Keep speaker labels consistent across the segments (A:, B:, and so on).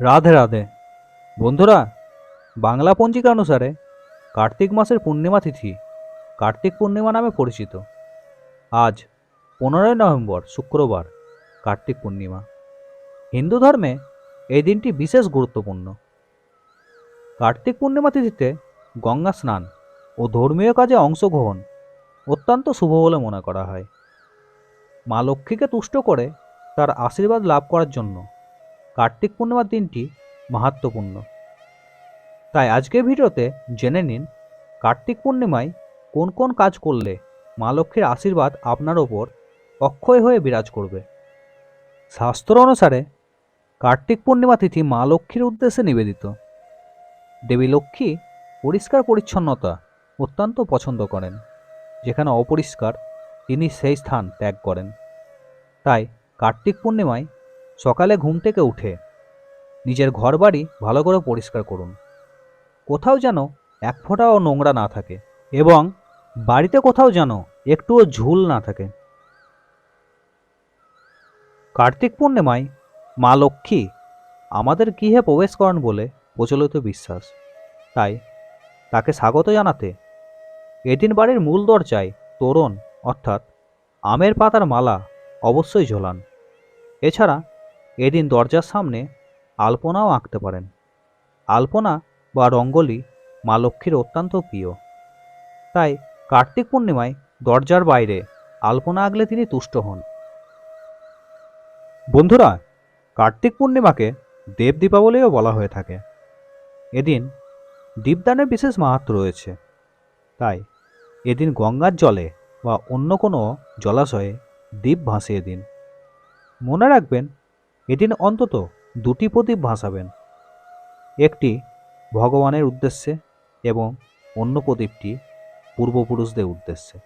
A: রাধে রাধে। বন্ধুরা, বাংলা পঞ্জিকা অনুসারে কার্তিক মাসের পূর্ণিমা তিথি কার্তিক পূর্ণিমা নামে পরিচিত। আজ পনেরোই নভেম্বর, শুক্রবার, কার্তিক পূর্ণিমা। হিন্দু ধর্মে এই দিনটি বিশেষ গুরুত্বপূর্ণ। কার্তিক পূর্ণিমা তিথিতে গঙ্গা স্নান ও ধর্মীয় কাজে অংশগ্রহণ অত্যন্ত শুভ বলে মনে করা হয়। মা লক্ষ্মীকে তুষ্ট করে তার আশীর্বাদ লাভ করার জন্য কার্তিক পূর্ণিমার দিনটি মাহাত্মপূর্ণ তাই আজকের ভিডিওতে জেনে নিন, কার্তিক পূর্ণিমায় কোন কোন কাজ করলে মা লক্ষ্মীর আশীর্বাদ আপনার ওপর অক্ষয় হয়ে বিরাজ করবে? শাস্ত্র অনুসারে কার্তিক পূর্ণিমা তিথি মা লক্ষ্মীর উদ্দেশ্যে নিবেদিত। দেবী লক্ষ্মী পরিষ্কার পরিচ্ছন্নতা অত্যন্ত পছন্দ করেন, যেখানে অপরিষ্কার তিনি সেই স্থান ত্যাগ করেন। তাই কার্তিক পূর্ণিমায় সকালে ঘুম থেকে উঠে নিজের ঘরবাড়ি ভালো করে পরিষ্কার করুন। কোথাও যেন এক ফোঁটাও নোংরা না থাকে এবং বাড়িতে কোথাও যেন একটুও ঝুল না থাকে। কার্তিক পূর্ণিমায় মা লক্ষ্মী আমাদের গৃহে প্রবেশ করেন বলে প্রচলিত বিশ্বাস। তাই তাকে স্বাগত জানাতে এদিন বাড়ির মূল দরজায় তোরণ অর্থাৎ আমের পাতার মালা অবশ্যই ঝোলান। এছাড়া এদিন দরজার সামনে আলপনাও আঁকতে পারেন। আলপনা বা রঙ্গোলি মা লক্ষ্মীর অত্যন্ত প্রিয়। তাই কার্তিক পূর্ণিমায় দরজার বাইরে আলপনা আঁকলে তিনি তুষ্ট হন। বন্ধুরা, কার্তিক পূর্ণিমাকে দেব দীপাবলিও বলা হয়ে থাকে। এদিন দীপদানের বিশেষ মাহাত্ম রয়েছে। তাই এদিন গঙ্গার জলে বা অন্য কোনো জলাশয়ে দ্বীপ ভাসিয়ে দিন। মনে রাখবেন এদিন অন্তত দুটি প্রদীপ ভাসাবেন। একটি ভগবানের উদ্দেশ্যে এবং অন্য প্রদীপটি পূর্বপুরুষদের উদ্দেশ্যে।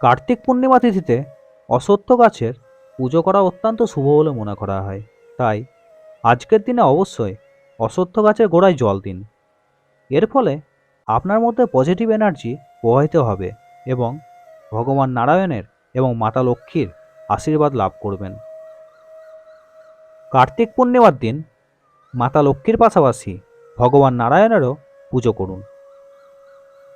A: কার্তিক পূর্ণিমা তিথিতে অসত্য গাছের পুজো করা অত্যন্ত শুভ বলে মনে করা হয়। তাই আজকের দিনে অবশ্যই অসত্য গাছের গোড়ায় জল দিন। এর ফলে আপনার মধ্যে পজিটিভ এনার্জি প্রবাহিত হবে এবং ভগবান নারায়ণের এবং মাতা লক্ষ্মীর আশীর্বাদ লাভ করবেন। কার্তিক পূর্ণিমার দিন মাতা লক্ষ্মীর পাশাপাশি ভগবান নারায়ণেরও পুজো করুন।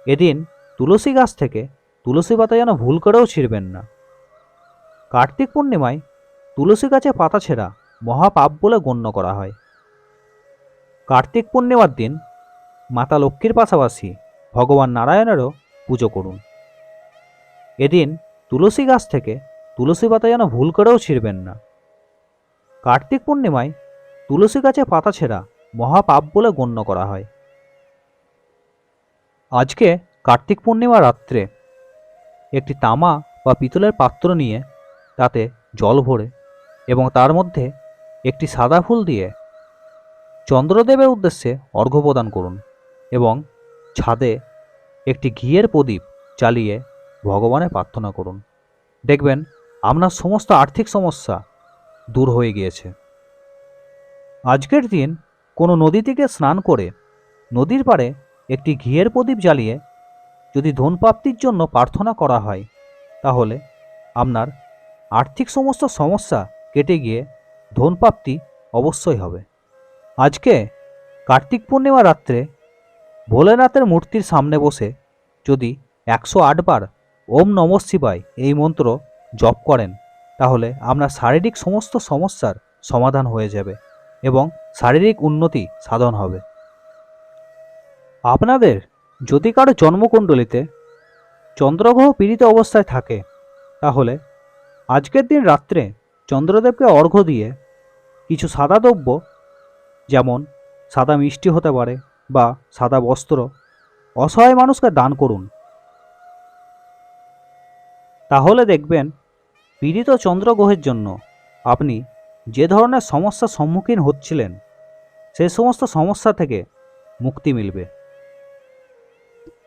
A: এদিন তুলসী গাছ থেকে তুলসী পাতা যেন ভুল করেও ছিঁড়বেন না। কার্তিক পূর্ণিমায় তুলসী গাছে পাতা ছেঁড়া মহাপাপ বলে গণ্য করা হয়। কার্তিক পূর্ণিমার দিন মাতা লক্ষ্মীর পাশাপাশি ভগবান নারায়ণেরও পুজো করুন। এদিন তুলসী গাছ থেকে তুলসী পাতা যেন ভুল করেও ছিঁড়বেন না। কার্তিক পূর্ণিমায় তুলসী গাছে পাতা ছেঁড়া মহাপাপ বলে গণ্য করা হয়। আজকে কার্তিক পূর্ণিমা রাত্রে একটি তামা বা পিতলের পাত্র নিয়ে তাতে জল ভরে এবং তার মধ্যে একটি সাদা ফুল দিয়ে চন্দ্রদেবের উদ্দেশ্যে অর্ঘ্য প্রদান করুন এবং ছাদে একটি ঘিয়ের প্রদীপ জ্বালিয়ে ভগবানের প্রার্থনা করুন। দেখবেন আপনার সমস্ত আর্থিক সমস্যা দূর হয়ে গিয়েছে। আজকের দিন কোনো নদী থেকে স্নান করে নদীর পাড়ে একটি ঘিয়ের প্রদীপ জ্বালিয়ে যদি ধনপ্রাপ্তির জন্য প্রার্থনা করা হয়, তাহলে আপনার আর্থিক সমস্ত সমস্যা কেটে গিয়ে ধনপ্রাপ্তি অবশ্যই হবে। আজকে কার্তিক পূর্ণিমা রাত্রে ভোলেনাথের মূর্তির সামনে বসে যদি একশো আটবার ওম নম শিবায় এই মন্ত্র জপ করেন তাহলে আপনার শারীরিক সমস্ত সমস্যার সমাধান হয়ে যাবে এবং শারীরিক উন্নতি সাধন হবে। আপনাদের যদি কারও জন্মকুণ্ডলিতে চন্দ্রগ্রহ পীড়িত অবস্থায় থাকে, তাহলে আজকের দিন রাত্রে চন্দ্রদেবকে অর্ঘ্য দিয়ে কিছু সাদা দ্রব্য, যেমন সাদা মিষ্টি হতে পারে বা সাদা বস্ত্র, অসহায় মানুষকে দান করুন। তাহলে দেখবেন পীড়িত চন্দ্রগ্রহের জন্য আপনি যে ধরনের সমস্যার সম্মুখীন হচ্ছিলেন সে সমস্ত সমস্যা থেকে মুক্তি মিলবে।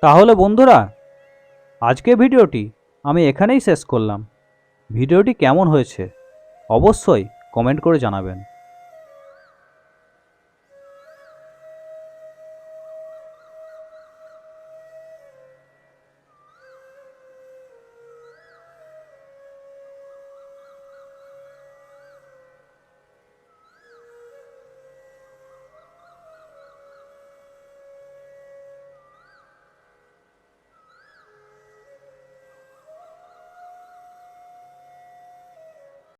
A: তাহলে বন্ধুরা, আজকে ভিডিওটি আমি এখানেই শেষ করলাম। ভিডিওটি কেমন হয়েছে অবশ্যই কমেন্ট করে জানাবেন।